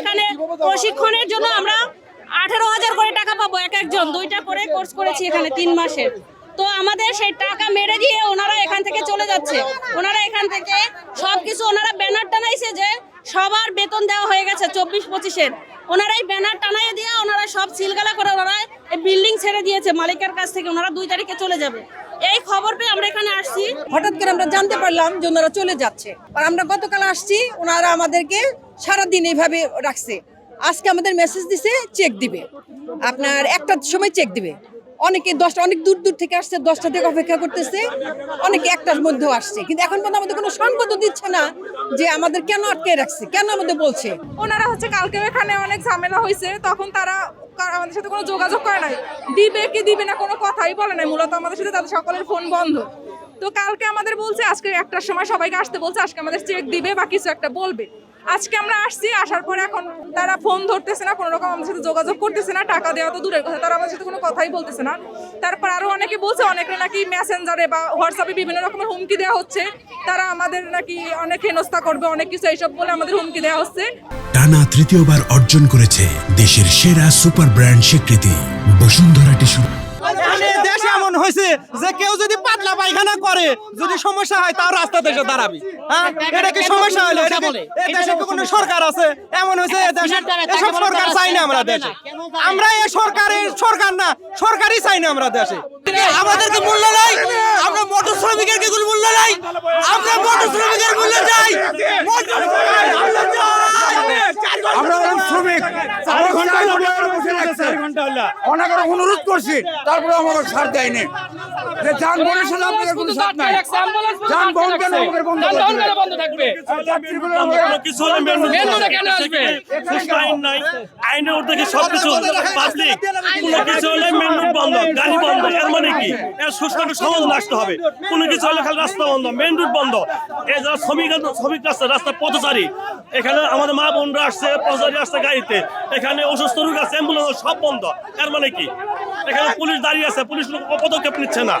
এখানে প্রশিক্ষণের জন্য আমরা আঠারো হাজার করে টাকা পাবো এক একজন। দুইটা করে কোর্স করেছি এখানে তিন মাসের। তো আমাদের সেই টাকা মেরে দিয়ে ওনারা এখান থেকে চলে যাচ্ছে। ওনারা এখান থেকে সবকিছু ওনারা ব্যানার টানাইছে যে সবার বেতন দেওয়া হয়ে গেছে চব্বিশ পঁচিশের। ওনারাই ব্যানার টানাই দিয়ে ওনারা সব সিলগালা করে ওনারা এই বিল্ডিং ছেড়ে দিয়েছে। মালিকের কাছ থেকে ওনারা দুই তারিখে চলে যাবে। এই খবর পেয়ে আমরা এখানে আসছি। হঠাৎ করে আমরা জানতে পারলাম যে ওনারা চলে যাচ্ছে। আর আমরা গতকাল আসছি ওনারা আমাদেরকে সারাদিন এইভাবে রাখছে। আজকে আমাদের মেসেজ দিছে চেক দিবে। আপনার একটার সময় চেক দিবে। অনেকে দশটা অনেক দূর দূর থেকে আসছে দশটা থেকে অপেক্ষা করতেছে। অনেকে একটার মধ্যেও আসছে। কিন্তু এখন পর্যন্ত আমাদের কোনো সংবাদও দিচ্ছে না যে আমাদের কেন আটকে রাখছে কেন আমাদের বলছে। ওনারা হচ্ছে কালকে এখানে অনেক ঝামেলা হয়েছে তখন তারা আমাদের সাথে কোনো যোগাযোগ করে নাই। দিবে কি দিবে না কোনো কথাই বলে নাই। মূলত আমাদের সাথে তাদের সকলের ফোন বন্ধ। তো কালকে আমাদের বলছে, আজকে একটার সময় সবাইকে আসতে বলছে, আজকে আমাদের চেক দিবে বা কিছু একটা বলবে। আজকে আমরা আসছি, আসার পরে এখন তারা ফোন ধরতেছে না, কোনো রকম আমাদের সাথে যোগাযোগ করতেছে না, টাকা দেওয়া তো দূরের কথা, তারা আমাদের সাথে কোনো কথাই বলতেছে না। তারপর আরও অনেকে বলছে, অনেকে নাকি মেসেঞ্জারে বা হোয়াটসঅ্যাপে বিভিন্ন রকমের হুমকি দেওয়া হচ্ছে। তারা আমাদের নাকি অনেক হেনস্থা করবে, অনেক কিছু এইসব বলে আমাদের হুমকি দেওয়া হচ্ছে। টানা তৃতীয়বার অর্জন করেছে দেশের সেরা সুপার ব্র্যান্ড স্বীকৃতি। বসুন্ধরা টিস্যু। মানে দেশে এমন হয়েছে যে কেউ যদি পাতলা পায়খানা করে যদি সমস্যা হয় তাও রাস্তা দেশে দাঁড়াবি। হ্যাঁ? এটা কি সমস্যা হলো? এটা এ দেশে কি কোনো সরকার আছে? এমন হয়েছে এ দেশে এসব সরকার চাই না আমরা দেশে। আমরা এ সরকারের সরকার না সরকারই চাই না আমরা দেশে। আমাদেরকে মূল্য নাই? আমরা মোটর শ্রমিকের কি কোনো মূল্য নাই? আমরা মোটর শ্রমিকের মূল্য চাই। মোটর শ্রমিকের মূল্য চাই। আমরা হলাম শ্রমিক। চার ঘণ্টা আমরা বসে রাখছে অনেক রকম অনুরোধ করছি তারপরে আমাদের ছাড় দেয়নি। যে যানবাহনের সাথে আপনাদের কোনো সাথ নাই। যানবাহন কেন আমাদের বন্ধ করছে যাত্রীগুলো কিছু কেন আসবে? আইন নাই আইনের কোনো কিছু হলে মেনু বন্ধ গাড়ি বন্ধ এর মানে কি? এর সুস্থ একটা সমাধান আসতে হবে। কোনো কিছু হলে খালি রাস্তা বন্ধ মেন রুট বন্ধ। এই যারা শ্রমিক শ্রমিক রাস্তা রাস্তা পথচারী এখানে আমাদের মা বোনরা আসছে পথচারী আসছে গাড়িতে। এখানে অসুস্থ রোগ আছে অ্যাম্বুলেন্স সব বন্ধ। এর মানে কি? এখানে পুলিশ দাঁড়িয়ে আছে পুলিশ লোক পদক্ষেপ নিচ্ছে না।